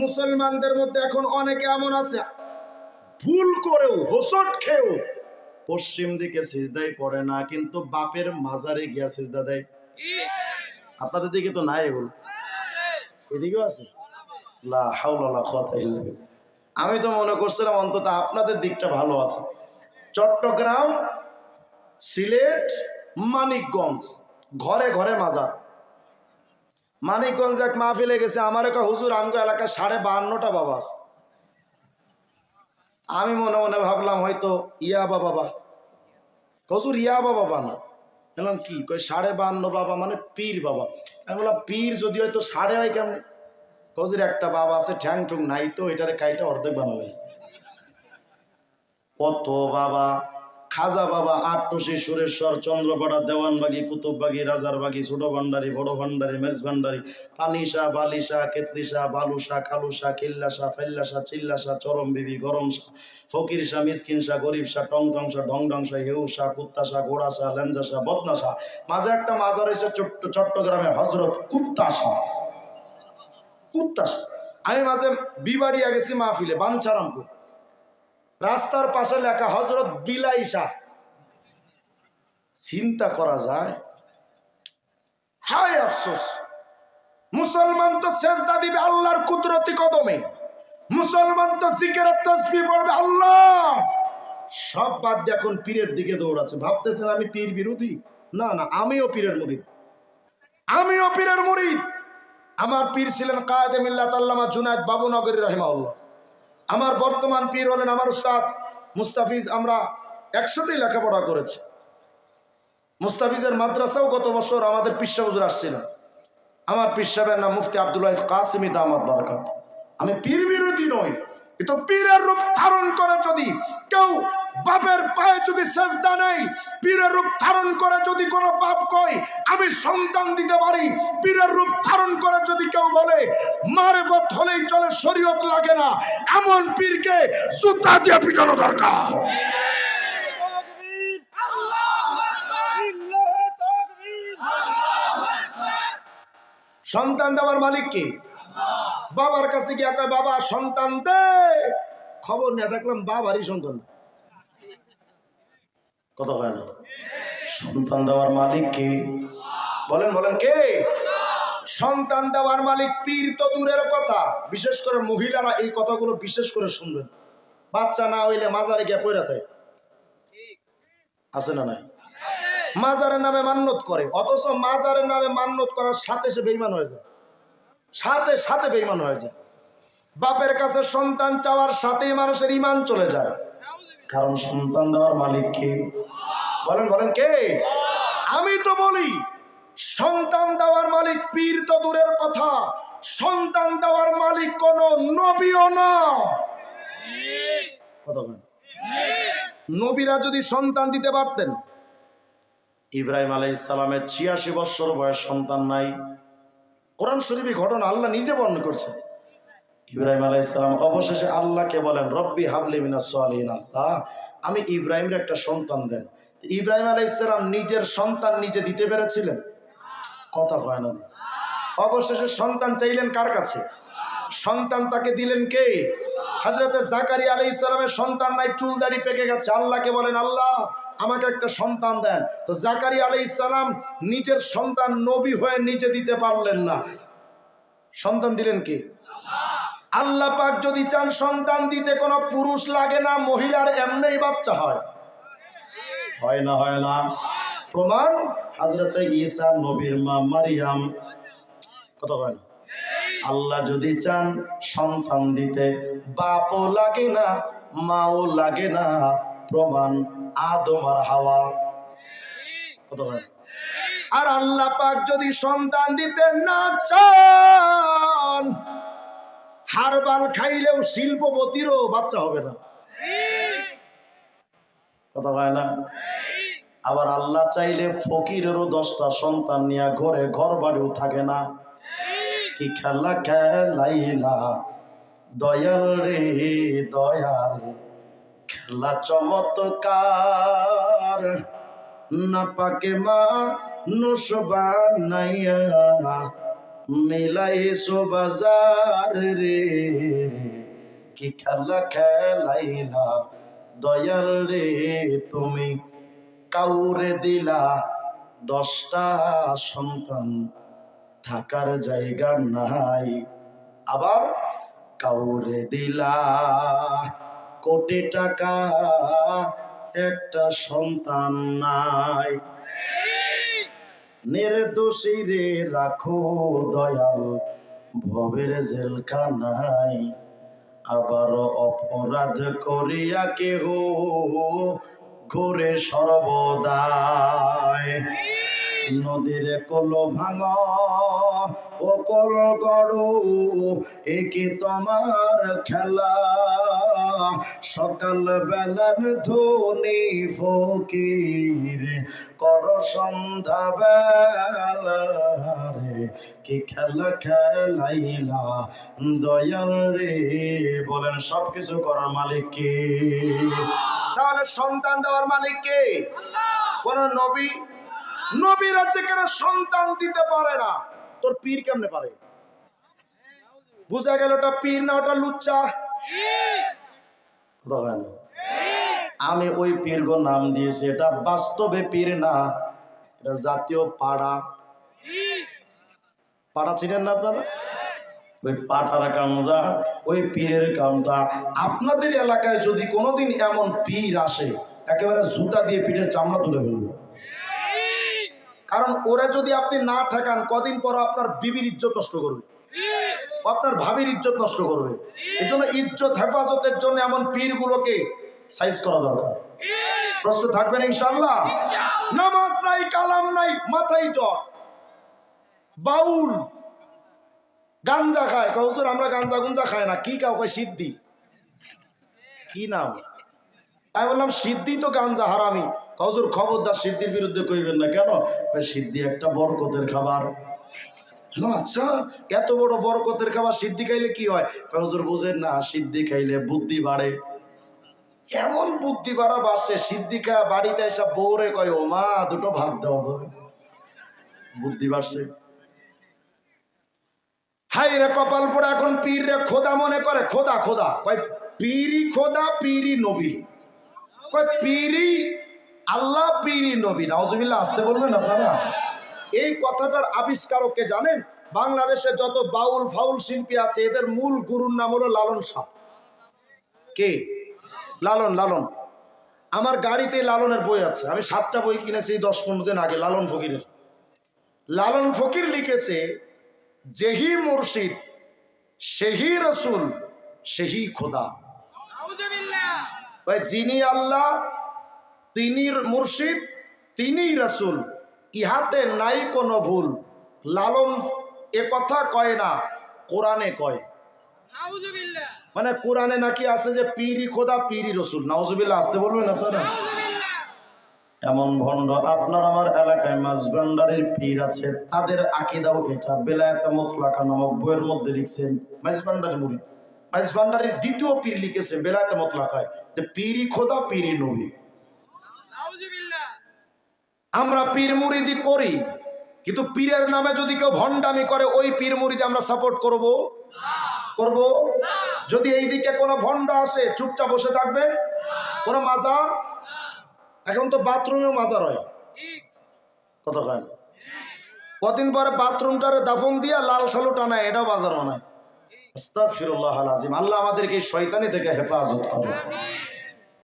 মুসলমানদের মধ্যে এখন অনেকে এমন আছে, ভুল করেও হোসট খেয়েও পশ্চিম দিকে সিজদাই পড়ে না, কিন্তু বাপের মাজারে গিয়া সিজদা দেয়। আপনাদের দিকে তো নাই এগুলো। এদিকেও আছে? আমি তো মনে করছিলাম অন্তত আপনাদের দিকটা ভালো আছে। চট্টগ্রাম, সিলেট, মানিকগঞ্জ, ঘরে ঘরে মাজার। মানিকগঞ্জ এক মাহফিলে গেছে, আমার একটা হুজুর আমগো এলাকায় সাড়ে বাহান্নটা বাবা আছে। আমি মনে মনে ভাবলাম হয়তো ইয়াবা বাবা হুজুর ইয়াবা বাবা না। বললাম, কি? কই সাড়ে বাহান্ন বাবা মানে পীর বাবা। আমি বললাম, পীর যদি হয়তো সাড়ে হয় কেমন? কজির একটা বাবা আছে ঠ্যাং ঠুং নাই তো, এটারে কাইটা অর্ধেক বানানো হয়েছে কত বাবা? খাজা বাবা আটটুসি সুরেশ্বর, চন্দ্রপাড়া, দেওয়ানবাগি, কুতুববাগি, রাজারবাগি ছোট ভান্ডারি বড় ভান্ডারি মেজ ভান্ডারি পানিশা, বালিশা, কেতলিশা, বালুশা, খালুশা, কিল্লাশা, ফেল্লাশা, চিল্লাশা, চরম বিবি গরম শাহ ফকির শাহ মিসকিন শাহ গরিব শাহ টং টং শাহ ঢং ঢং শাহ হেউ শাহ কুত্তা শাহ ঘোড়া শাহ লেঞ্জা শাহ বদনা শাহ মাঝে একটা মাজার এসে চট্ট চট্টগ্রামে হজরত কুত্তা শাহ কুত্তা শাহ আমি মাঝে বিবাড়িয়া গেছি মাহফিলে, বাঞ্ছারামপুর। রাস্তার পাশে লেখা হজরত বিলাই শাহ চিন্তা করা যায়, হায় আফসোস, মুসলমান তো সেজদা দিবে আল্লাহর কুদরতি কদমে, মুসলমান তো জিকের তসবি পড়বে আল্লাহ। সব বাদ দিয়ে এখন পীরের দিকে দৌড়াচ্ছে। ভাবতেছেন আমি পীর বিরোধী? না না, আমিও পীরের মুরিদ। আমিও পীরের মুরিদ। আমার পীর ছিলেন কায়েদে মিল্লাত আল্লামা জুনায়দ বাবুনগরী রহিমাউল্লাহ আমার বর্তমান পীর হলেন আমার উস্তাদ মুস্তাফিজ, আমরা একসাথেই লেখাপড়া করেছি। মুস্তাফিজের মাদ্রাসাও গত বছর আমাদের পিসা হুজুর আসছিলেন আমার পীর সাহেবের নাম মুফতি আবদুল্লাহ কাসিমি দামাত বারাকাত। আমি পীর বিরোধী নই, এ কিন্তু পীরের রূপ ধারণ করে যদি কেউ বাপের পায়ে যদি সেজদা নেই, পীরের রূপ ধারণ করে যদি কোনো বাপ কয়, আমি সন্তান দিতে পারি, পীরের রূপ ধারণ করে যদি কেউ বলে, মারেফত হলেই চলে, শরীয়ত লাগে না, এমন পীরকে জুতা দিয়ে পিটানো দরকার। সন্তান দেওয়ার মালিক কি? বাবার কাছে গিয়ে বাবা, সন্তান দে। খবর নিয়ে দেখলাম বাবারই সন্তান। না। কথা হয় না? সন্তান দেওয়ার মালিক কে? বলেন বলেন, কে? সন্তান দেওয়ার মালিক পীর তো দূরের কথা। বিশেষ করে মহিলারা এই কথাগুলো বিশেষ করে শুনবেন। বাচ্চা না হইলে মাজারে গিয়ে পড়ে থাকে। আছে না নাই? মাজারের নামে মান্যত করে। অথচ মাজারের নামে মান্যত করার সাথে সে বেইমান হয়ে যায়। সাথে সাথে বেইমান হয়ে যায়। বাপের কাছে সন্তান চাওয়ার সাথেই মানুষের ইমান চলে যায়। কারণ সন্তান দেওয়ার মালিক কে? বলেন বলেন, কে? আমি তো বলি, সন্তান দেওয়ার মালিক পীর তো দূরের কথা। সন্তান দেওয়ার মালিক কোন নবীও না। নবীরা যদি সন্তান দিতে পারতেন, ইব্রাহিম আলাই ইসলামের ছিয়াশি বৎসর বয়স সন্তান নাই। কোরআন শরীফই ঘটনা আল্লাহ নিজে বর্ণনা করছেন। ইব্রাহিম আলাই ইসলাম অবশেষে আল্লাহকে বলেন, রব্বি হাবলি মিনা আল্লাহ, আমি ইব্রাহিমের একটা সন্তান দেন। ইব্রাহিম আলাই ইসলাম নিজের সন্তান নিজে দিতে পেরেছিলেন? কথা হয় না। অবশেষে সন্তান চাইলেন কার কাছে? সন্তান তাকে দিলেন কে? হাজরতে জাকারি আলাই ইসলামের সন্তান নাই, চুল দাড়ি পেকে গেছে। আল্লাহকে বলেন, আল্লাহ, আমাকে একটা সন্তান দেন। তো জাকারি আলাই ইসলাম নিজের সন্তান নবী হয়ে নিজে দিতে পারলেন না। সন্তান দিলেন কে? আল্লাহ পাক যদি চান সন্তান দিতে কোনো পুরুষ লাগে না, মহিলার এমনি বাচ্চা হয়। হয় না হয় না। প্রমাণ হাজরতে ঈসা নবীর মা মারিয়াম। কত হয় না? আল্লাহ যদি চান সন্তান দিতে, বাপও লাগে না, মাও লাগে না, প্রমাণ, আদম আর হাওয়া। কত হয় আর আল্লাহ পাক যদি সন্তান দিতে না চান হারবাল খাইলেও শিল্পপতিরও বাচ্চা হবে না। কথা হয় না? আবার আল্লাহ চাইলে ফকিরেরও দশটা সন্তান নিয়ে ঘরে ঘর বাড়িও থাকে না। কি খেলা খেলাইলা, দয়াল রে দয়াল, খেলা চমৎকার। না পাকে মা নুসবা নাইয়া মিলাইছো বাজার রে, কি খেলা খেলাইলা দয়াল রে, তুমি কাউরে দিলা দশটা সন্তান, থাকার জায়গা নাই। আবার কাউরে দিলা কোটি টাকা, একটা সন্তান নাই। নির্দোষী রে রাখো দয়াল, ভবের জেলখানায় আবার অপরাধ করিয়া কেহ ঘুরে সর্বদায় নদীর কল ভাঙ ও কল গড়ো একে তোমার খেলা? সকাল বেলার ধনী ফকির কর সন্ধ্যা বেলারে কি খেলা খেলাইলা দয়াল রে? বলেন সবকিছু করার মালিক কে? তাহলে সন্তান দেওয়ার মালিক কে? কোন নবী? নবীরা যেখানে সন্তান দিতে পারে না? তোর পীর কেমনে পারে? বুঝা গেল ওটা পীর না ওটা লুচ্চা? কথা আমি ওই পীরগো নাম দিয়েছি, এটা বাস্তবে পীর না, এটা জাতীয় পাড়া। পাড়া ছিলেন না আপনারা? ওই পাঠার কামজা, ওই পীরের কামটা আপনাদের এলাকায় যদি কোনোদিন এমন পীর আসে, একেবারে জুতা দিয়ে পিঠের চামড়া তুলে ফেলবে। কারণ ওরা যদি আপনি না ঠেকান, কদিন পর আপনার বিবির ইজ্জত নষ্ট করবে। আপনার ভাবির ইজ্জত নষ্ট করবে। এই জন্য ইজ্জত হেফাজতের জন্য এমন পীরগুলোকে সাইজ করা দরকার। প্রশ্ন থাকবেন ইনশাল্লাহ নামাজ নাই কালাম নাই মাথায় জ্বর বাউল গাঞ্জা খায়। কৌসুর আমরা গাঞ্জা গুঞ্জা খাই না। কি কাউ কয় সিদ্ধি। কি নাম? আমি বললাম সিদ্ধি তো গাঞ্জা হারামি। কৌসুর খবরদার সিদ্ধির বিরুদ্ধে কইবেন না কেন? সিদ্ধি একটা বরকতের খাবার। আচ্ছা এত বড় বরকতের খাবার সিদ্ধি খাইলে কি হয়? কৌসুর বুঝেন না, সিদ্ধি খাইলে বুদ্ধি বাড়ে। এমন বুদ্ধি বাড়া বাসে, সিদ্ধি খা বাড়িতে এসে বউরে কয়, ও মা, দুটো ভাত দেওয়া যাবে। বুদ্ধি বাড়ছে। হাই রে কপাল পোড়া, এখন পীর রে খোদা মনে করে, খোদা খোদা। কয় পীরি খোদা পীরি নবী। কয় পীরি আল্লাহ পীরি নবী। নাউজুবিল্লাহ, আসতে বলবেন আপনারা? এই কথাটার আবিষ্কারক কে জানেন? বাংলাদেশে যত বাউল ফাউল শিল্পী আছে এদের মূল গুরুর নাম হলো লালন শাহ। কে? লালন লালন। আমার গাড়িতে লালনের বই আছে। আমি সাতটা বই কিনেছি দশ পনেরো দিন আগে লালন ফকিরের। লালন ফকির লিখেছে যেহি মুর্শিদ সেহি রসুল সেহি খোদা। ওই যিনি আল্লাহ তিনি মুর্শিদ তিনিই রসুল। ইহাতে নাই কোনো ভুল। লালন এ কথা কয় না কোরআনে কয়। মানে কোরআনে নাকি আছে যে পীরি খোদা পীরি রসুল। নাউজুবিল্লাহ আসতে বলবেন আপনারা? এমন ভণ্ড আপনার আমার এলাকায় মাছ ভান্ডারের পীর আছে তাদের আকিদাও এটা। বেলায়েত মোতলাকা নামক বইয়ের মধ্যে লিখছেন মাছ ভান্ডারি মুড়ি মাছ ভান্ডারের দ্বিতীয় পীর লিখেছে বেলায়েত মোতলাকায় যে পীরি খোদা পীরি নবী। আমরা পীর মুরিদি করি, কিন্তু পীরের নামে যদি কেউ ভণ্ডামি করে, ওই পীর মুরিদি আমরা সাপোর্ট করব? করব? যদি এই দিকে কোনো ভণ্ড আসে, চুপচাপ বসে থাকবেন? কোনো মাজার? এখন তো বাথরুমেও মাজার হয়। কত হয় না? কদিন পরে বাথরুমটারে দাফন দিয়া লাল সালু টানায়, এটাও বাজার বানায় আস্তাগফিরুল্লাহ আল আজিম আল্লাহ আমাদেরকে শয়তানি থেকে হেফাজত করো